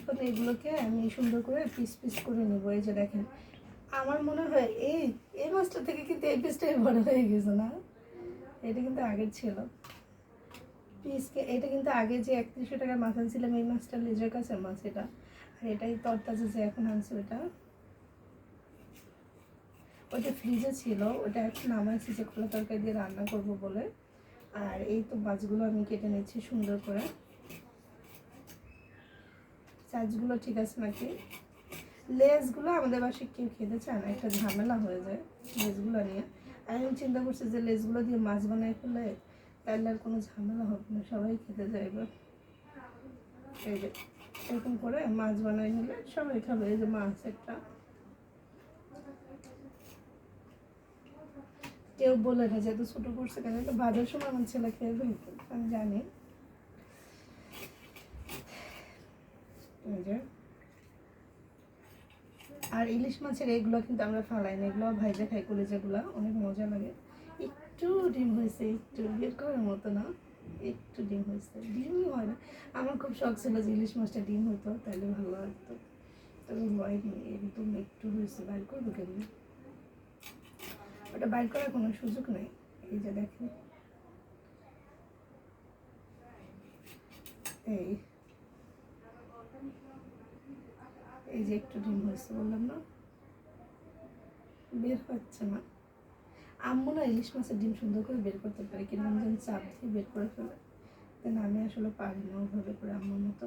এখন এগুলোকে আমি সুন্দর করে পিস পিস করে নেব, এই যে দেখেন। আমার মনে হয় এই এই মাছটা থেকে কিন্তু এই পিসটাই বড় হয়ে গেছে না? এটা কিন্তু আগের ছিল। পিসকে এটা কিন্তু আগে যে একত্রিশশো টাকার মাছ আনছিলাম, এই মাছটা লেজের কাছে মাছ এটা। আর এটাই তরতাজা যে এখন আনছি ওটা। ওটা ফ্রিজে ছিল, ওটা এখন নামাইছি যে খোলা তরকারি দিয়ে রান্না করব বলে। আর এই তো মাছগুলো আমি কেটে নিচ্ছি সুন্দর করে। চার্জগুলো ঠিক আছে নাকি? লেজগুলো আমাদের বাসায় কেউ খেতে চায় না, একটা ঝামেলা হয়ে যায় লেজগুলো নিয়ে। আমি চিন্তা করছি যে লেজগুলো দিয়ে মাছ বানাই ফেলে তাহলে আর কোনো ঝামেলা হবে না, সবাই খেতে যাইবে এই যে, এরকম করে মাছ বানাই নিলে সবাই খাবে, এই যে মাছ একটা। কেউ বলে না, যেহেতু ছোটো করছে কেন ভাজার সময় আমার ছেলে খেয়ে আমি জানি এই যে আর ইলিশ মাছের এগুলো কিন্তু আমরা ফালাই না, এগুলো ভাইজা খাই কলেজাগুলো অনেক মজা লাগে। একটু ডিম হয়েছে, একটু বের করার মতো না, একটু ডিম হয়েছে। ডিমই হয় না। আমার খুব শখ ছিল যে ইলিশ মাছটা ডিম হতো তাহলে ভালো লাগতো। তবে হয়নি একদম একটু হয়েছে, বাইর করব কেমনি? ওটা বাইর করার কোনো সুযোগ নেই, এই যে দেখেন। এই। এই যে একটু ডিম হয়েছে, বললাম না? বের হচ্ছে না। আম্মু না ইলিশ মাছের ডিম সুন্দর করে বের করতে পারে কীরকম যেন চাপ দিয়ে বের করে ফেলে। দেন আমি আসলে পারি না ওভাবে করে আম্মুর মতো।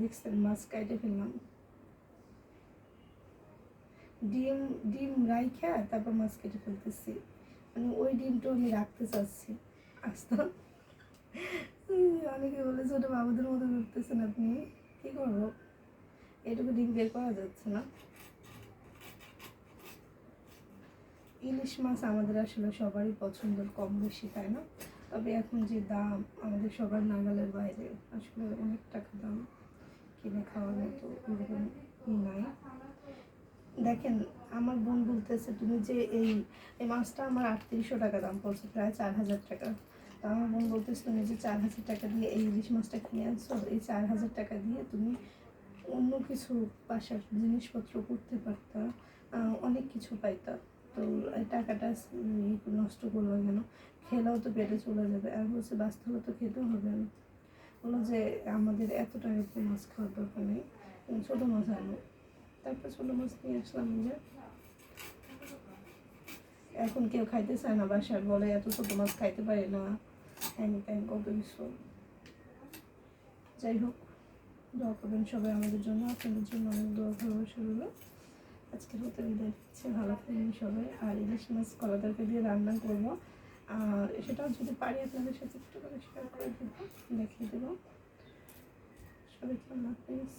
দেখছেন, মাছ কাইটে ফেললাম। ডিম ডিম রাইখা, তারপর মাছ কেটে ফেলতেছি। মানে ওই ডিমটা আমি রাখতে চাচ্ছি। আসতো। অনেকে বলেছে ওটা বাবুদের মতো করতেছেন আপনি। কী করব? এটুকু ডিম বের করা যাচ্ছে না। ইলিশ মাছ আমাদের আসলে সবারই পছন্দের, কম বেশি, তাই না? তবে এখন যে দাম, আমাদের সবার নাগালের বাইরে। আসলে অনেক টাকা দাম। কিনে খাওয়ার মতো ওরকম ই নাই। দেখেন, আমার বোন বলতেছে, তুমি যে এই এই মাছটা আমার আটত্রিশশো টাকা দাম পড়ছে, প্রায় চার হাজার টাকা। তো আমার বোন বলতেছে, তুমি যে চার হাজার টাকা দিয়ে এই ইলিশ মাছটা কিনে আনছো, এই চার হাজার টাকা দিয়ে তুমি অন্য কিছু বাসার জিনিসপত্র করতে পারতা অনেক কিছু পাইতা। তো এই টাকাটা নষ্ট করল কেন? খেলেও তো পেটে চলে যাবে। আর বলছে বাস্তবে তো খেতেও হবে না। বলল যে, আমাদের এত টাকা মাছ খাওয়ার দরকার নেই ছোটো মাছ আনো। তারপর ছোটো মাছ নিয়ে আসলাম যে এখন কেউ খাইতে চায় না বাসায় বলে এত ছোটো মাছ খাইতে পারে না। হ্যাং ট্যাং কত কিছু যাই হোক, দোয়া করবেন সবাই আমাদের জন্য, আপনাদের জন্য অনেক দোয়া ভালোবাসা রইল। আজকের মতো বিদায় দিচ্ছে ভালো থাকবেন সবাই। আর ইলিশ মাছ, কলা তরকারি দিয়ে রান্না করব। আর সেটাও যদি পারি আপনাদের সাথে একটু করে শেয়ার করে দেবো, দেখিয়ে দেবো। সবাইকে আল্লাহ হাফিজ।